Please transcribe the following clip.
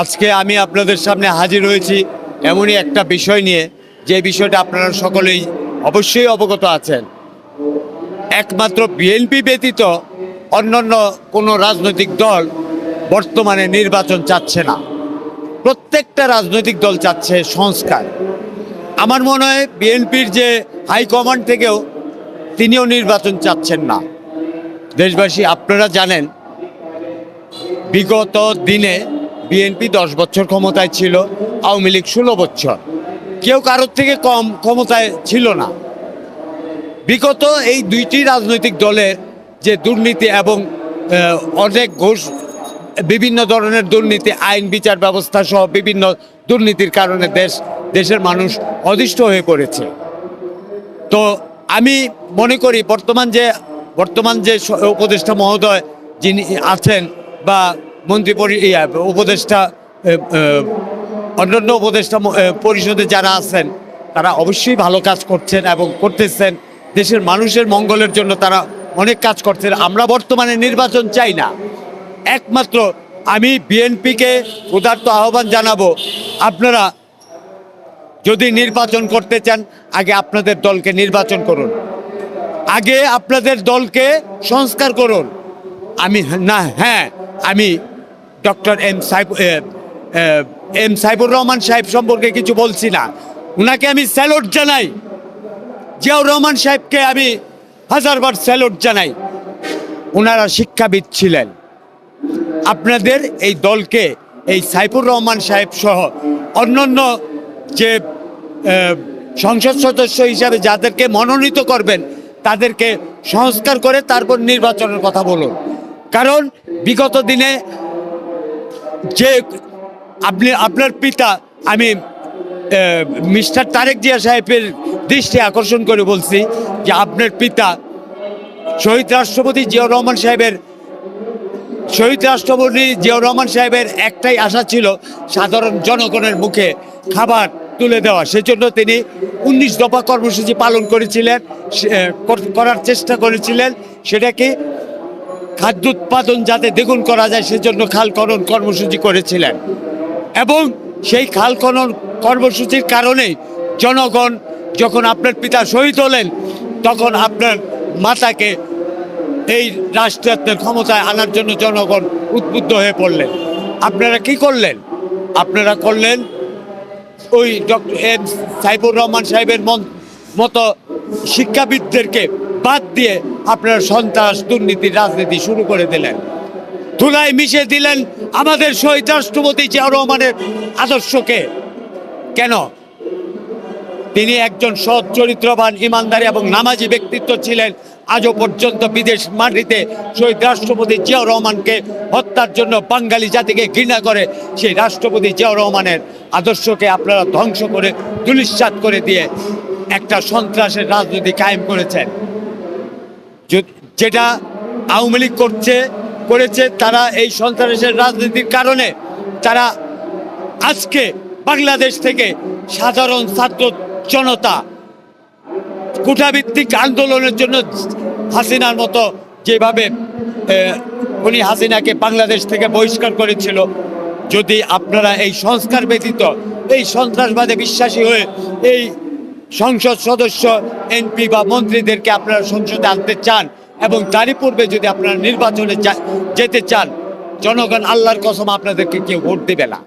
আজকে আমি আপনাদের সামনে হাজির হয়েছি এমনই একটা বিষয় নিয়ে, যে বিষয়টা আপনারা সকলেই অবশ্যই অবগত আছেন। একমাত্র বিএনপি ব্যতীত অন্যান্য কোনো রাজনৈতিক দল বর্তমানে নির্বাচন চাচ্ছে না। প্রত্যেকটা রাজনৈতিক দল চাচ্ছে সংস্কার। আমার মনে হয় বিএনপির যে হাইকমান্ড থেকেও তিনিও নির্বাচন চাচ্ছেন না। দেশবাসী, আপনারা জানেন, বিগত দিনে বিএনপি দশ বছর ক্ষমতায় ছিল, আওয়ামী লীগ ষোলো বছর। কেউ কারোর থেকে কম ক্ষমতায় ছিল না। বিগত এই দুইটি রাজনৈতিক দলের যে দুর্নীতি এবং অনেক ঘোষ, বিভিন্ন ধরনের দুর্নীতি, আইন, বিচার ব্যবস্থা সহ বিভিন্ন দুর্নীতির কারণে দেশ, দেশের মানুষ অদিষ্ট হয়ে পড়েছে। তো আমি মনে করি বর্তমান যে বর্তমান যে উপদেষ্টা মহোদয় যিনি আছেন বা মন্ত্রী উপদেষ্টা অন্যান্য উপদেষ্টা পরিষদে যারা আছেন, তারা অবশ্যই ভালো কাজ করছেন এবং করতেছেন। দেশের মানুষের মঙ্গলের জন্য তারা অনেক কাজ করছেন। আমরা বর্তমানে নির্বাচন চাই না। একমাত্র আমি বিএনপিকে উদার্ত আহ্বান জানাব, আপনারা যদি নির্বাচন করতে চান, আগে আপনাদের দলকে নির্বাচন করুন। আগে আপনাদের দলকে সংস্কার করুন। আমি, না হ্যাঁ আমি doctor M Saib M Saibur Rahman Saheb সম্পর্কে কিছু বলছি না। ওনাকে আমি স্যালুট জানাই। জিয়াউর রহমান সাহেবকে আমি হাজারবার স্যালুট জানাই। ওনারা শিক্ষাবিদ ছিলেন। আপনাদের এই দলকে, এই সাইফুর রহমান সাহেব সহ অন্যান্য যে সংসদ সদস্য হিসাবে যাদেরকে মনোনীত করবেন, তাদেরকে সংস্কার করে তারপর নির্বাচনের কথা বলুন। কারণ বিগত দিনে যে আপনি, আপনার পিতা, আমি মিস্টার তারেক জিয়া সাহেবের দৃষ্টি আকর্ষণ করে বলছি যে আপনার পিতা শহীদ রাষ্ট্রপতি জিয়াউর রহমান সাহেবের, শহীদ রাষ্ট্রপতি জিয়াউর রহমান সাহেবের একটাই আশা ছিল সাধারণ জনগণের মুখে খাবার তুলে দেওয়া। সেজন্য তিনি উনিশ দফা কর্মসূচি পালন করেছিলেন করার চেষ্টা করেছিলেন। সেটাকে খাদ্য উৎপাদন যাতে দ্বিগুণ করা যায়, সেজন্য খাল খনন কর্মসূচি করেছিলেন। এবং সেই খাল খনন কর্মসূচির কারণে জনগণ যখন আপনার পিতা শহীদ হলেন, তখন আপনার মাতাকে এই রাষ্ট্রের ক্ষমতায় আনার জন্য জনগণ উদ্বুদ্ধ হয়ে পড়লেন। আপনারা কি করলেন? আপনারা করলেন ওই ডক্টর এম সাইবুর রহমান সাহেবের মতো শিক্ষাবিদদেরকে বাদ দিয়ে আপনারা সন্ত্রাস দুর্নীতির রাজনীতি শুরু করে দিলেন। ধুলায় মিশে দিলেন আমাদের শহীদ রাষ্ট্রপতি জিয়াউর রহমানের আদর্শকে। কেন? তিনি একজন সৎ, চরিত্রবান, ইমানদারি এবং নামাজি ব্যক্তিত্ব ছিলেন। আজও পর্যন্ত বিদেশ মাটিতে শহীদ রাষ্ট্রপতি জিয়াউর রহমানকে হত্যার জন্য বাঙালি জাতিকে ঘৃণা করে সেই রাষ্ট্রপতি জিয়াউর রহমানের আদর্শকে আপনারা ধ্বংস করে দুলিশ্বাত করে দিয়ে একটা সন্ত্রাসের রাজনীতি কায়েম করেছেন। যেটা আওয়ামী লীগ করছে, করেছে, তারা এই সন্ত্রাসের রাজনীতির কারণে তারা আজকে বাংলাদেশ থেকে সাধারণ ছাত্র জনতা কুঠাভিত্তিক আন্দোলনের জন্য হাসিনার মতো যেভাবে উনি হাসিনাকে বাংলাদেশ থেকে বহিষ্কার করেছিল, যদি আপনারা এই সংস্কার ব্যতীত, এই সন্ত্রাসবাদে বিশ্বাসী হয়ে এই সংসদ সদস্য এমপি বা মন্ত্রীদেরকে আপনারা সংসদে আনতে চান এবং তারই পূর্বে যদি আপনারা নির্বাচনে যেতে চান, জনগণ আল্লাহর কসম আপনাদেরকে কেউ ভোট দেবে না।